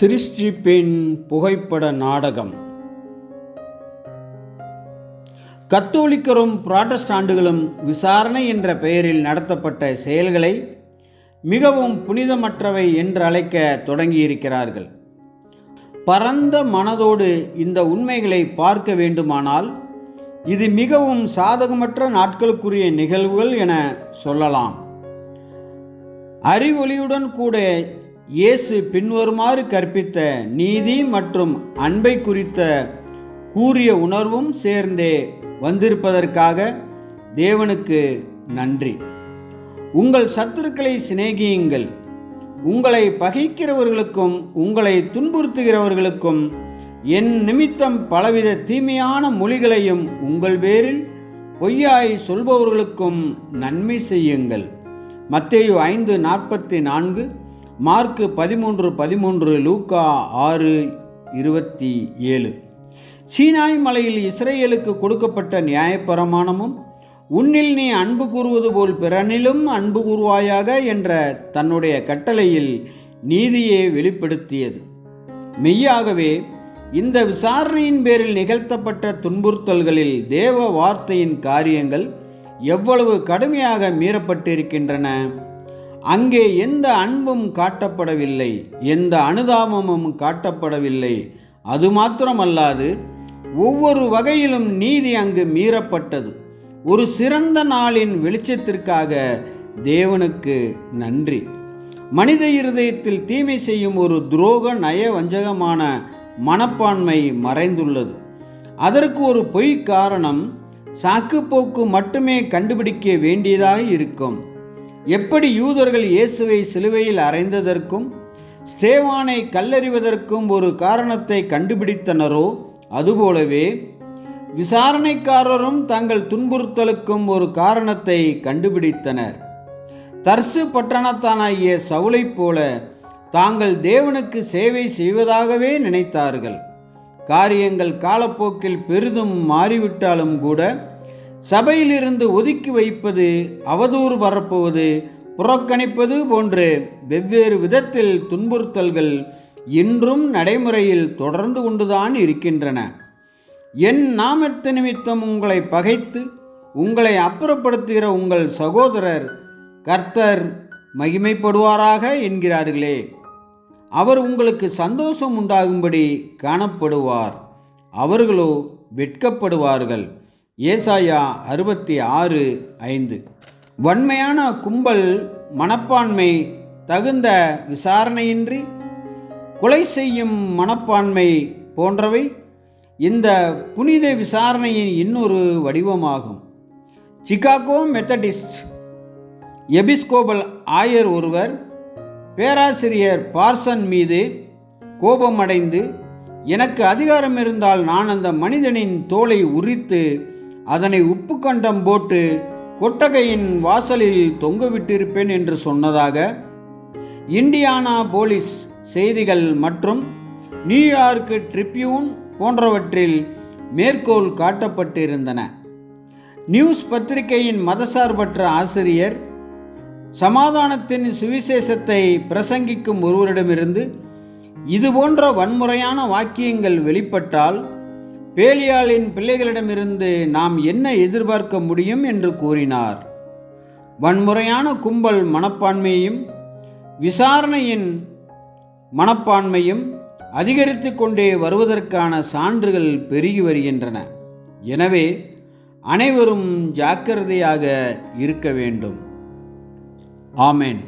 சிருஷ்டிப்பின் புகைப்பட நாடகம். கத்தோலிக்கரும் புராட்டஸ்டாண்டுகளும் விசாரணை என்ற பெயரில் நடத்தப்பட்ட செயல்களை மிகவும் புனிதமற்றவை என்று அழைக்க தொடங்கியிருக்கிறார்கள். பரந்த மனதோடு இந்த உண்மைகளை பார்க்க வேண்டுமானால் இது மிகவும் சாதகமற்ற நாட்களுக்குரிய நிகழ்வுகள் என சொல்லலாம். அறிவொளியுடன் கூட இயேசு பின்வருமாறு கற்பித்த நீதி மற்றும் அன்பை குறித்த கூறிய உணர்வும் சேர்ந்தே வந்திருப்பதற்காக தேவனுக்கு நன்றி. உங்கள் சத்துருக்களை சிநேகியுங்கள். உங்களை பகைக்கிறவர்களுக்கும் உங்களை துன்புறுத்துகிறவர்களுக்கும் என் நிமித்தம் பலவித தீமையான மொழிகளையும் உங்கள் பேரில் பொய்யாய் சொல்பவர்களுக்கும் நன்மை செய்யுங்கள். மத்தேயு ஐந்து நாற்பத்தி நான்கு மார்க்கு பதிமூன்று பதிமூன்று லூக்கா ஆறு இருபத்தி ஏழு. சீனாய் மலையில் இஸ்ரேலுக்கு கொடுக்கப்பட்ட நியாயப்பிரமாணமும் உன்னில் நீ அன்பு கூறுவது போல் பிறனிலும் அன்பு கூறுவாயாக என்ற தன்னுடைய கட்டளையில் நீதியை வெளிப்படுத்தியது. மெய்யாகவே இந்த விசாரணையின் பேரில் நிகழ்த்தப்பட்ட துன்புறுத்தல்களில் தேவ வார்த்தையின் காரியங்கள் எவ்வளவு கடுமையாக மீறப்பட்டிருக்கின்றன? அங்கே எந்த அன்பும் காட்டப்படவில்லை எந்த அனுதாபமும் காட்டப்படவில்லை. அது மாத்திரமல்லாது ஒவ்வொரு வகையிலும் நீதி அங்கு மீறப்பட்டது. ஒரு சிறந்த நாளின் வெளிச்சத்திற்காக தேவனுக்கு நன்றி. மனித இருதயத்தில் தீமை செய்யும் ஒரு துரோக நய வஞ்சகமான மனப்பான்மை மறைந்துள்ளது. அதற்கு ஒரு பொய் காரணம் சாக்குப்போக்கு மட்டுமே கண்டுபிடிக்க வேண்டியதாக இருக்கும். எப்படி யூதர்கள் இயேசுவை சிலுவையில் அறைந்ததற்கும் ஸ்தேவானை கல்லறிவதற்கும் ஒரு காரணத்தை கண்டுபிடித்தனரோ? அதுபோலவே விசாரணைக்காரரும் தங்கள் துன்புறுத்தலுக்கும் ஒரு காரணத்தை கண்டுபிடித்தனர். தர்சு பட்டணத்தானாகிய சவுளைப் போல தாங்கள் தேவனுக்கு சேவை செய்வதாகவே நினைத்தார்கள். காரியங்கள் காலப்போக்கில் பெரிதும் மாறிவிட்டாலும் கூட சபையிலிருந்து ஒதுக்கி வைப்பது அவதூறு பரப்புவது புறக்கணிப்பது போன்று வெவ்வேறு விதத்தில் துன்புறுத்தல்கள் இன்றும் நடைமுறையில் தொடர்ந்து கொண்டுதான் இருக்கின்றன. என் நாமத்து நிமித்தம் உங்களை பகைத்து உங்களை அப்புறப்படுத்துகிற உங்கள் சகோதரர் கர்த்தர் மகிமைப்படுவாராக என்கிறார்களே. அவர் உங்களுக்கு சந்தோஷம் உண்டாகும்படி காணப்படுவார். அவர்களோ வெட்கப்படுவார்கள். ஏசாயா அறுபத்தி ஆறு ஐந்து. வன்மையான கும்பல் மனப்பான்மை தகுந்த விசாரணையின்றி கொலை செய்யும் மனப்பான்மை போன்றவை இந்த புனித விசாரணையின் இன்னொரு வடிவமாகும். சிகாகோ மெத்தடிஸ்ட் எபிஸ்கோபல் ஆயர் ஒருவர் பேராசிரியர் பார்சன் மீது கோபமடைந்து எனக்கு அதிகாரம் இருந்தால் நான் அந்த மனிதனின் தோலை உரித்து அதனை உப்பு கண்டம் போட்டு கொட்டகையின் வாசலில் தொங்கவிட்டிருப்பேன் என்று சொன்னதாக இண்டியானா போலீஸ் செய்திகள் மற்றும் நியூயார்க் ட்ரிபியூன் போன்றவற்றில் மேற்கோள் காட்டப்பட்டிருந்தன. நியூஸ் பத்திரிகையின் மதசார்பற்ற ஆசிரியர் சமாதானத்தின் சுவிசேஷத்தை பிரசங்கிக்கும் ஒருவரிடமிருந்து இதுபோன்ற வன்முறையான வாக்கியங்கள் வெளிப்பட்டால் பேலியாளின் பிள்ளைகளிடமிருந்து நாம் என்ன எதிர்பார்க்க முடியும் என்று கூறினார். வன்முறையான கும்பல் மனப்பான்மையும் விசாரணையின் மனப்பான்மையும் அதிகரித்து கொண்டே வருவதற்கான சான்றுகள் பெருகி வருகின்றன. எனவே அனைவரும் ஜாக்கிரதையாக இருக்க வேண்டும். ஆமேன்.